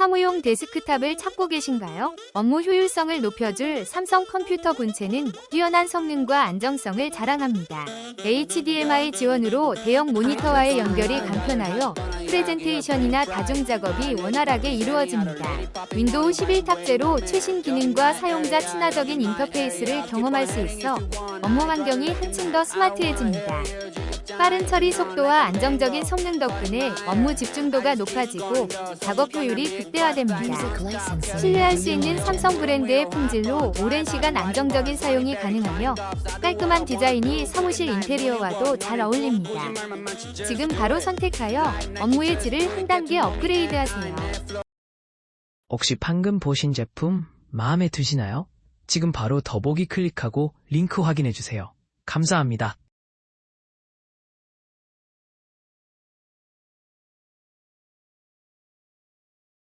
사무용 데스크탑을 찾고 계신가요? 업무 효율성을 높여줄 삼성 컴퓨터 본체는 뛰어난 성능과 안정성을 자랑합니다. HDMI 지원으로 대형 모니터와의 연결이 간편하여 프레젠테이션이나 다중 작업이 원활하게 이루어집니다. 윈도우 11 탑재로 최신 기능과 사용자 친화적인 인터페이스를 경험할 수 있어 업무 환경이 한층 더 스마트해집니다. 빠른 처리 속도와 안정적인 성능 덕분에 업무 집중도가 높아지고 작업 효율이 극대화됩니다. 신뢰할 수 있는 삼성 브랜드의 품질로 오랜 시간 안정적인 사용이 가능하며 깔끔한 디자인이 사무실 인테리어와도 잘 어울립니다. 지금 바로 선택하여 업무의 질을 한 단계 업그레이드하세요. 혹시 방금 보신 제품 마음에 드시나요? 지금 바로 더보기 클릭하고 링크 확인해 주세요. 감사합니다.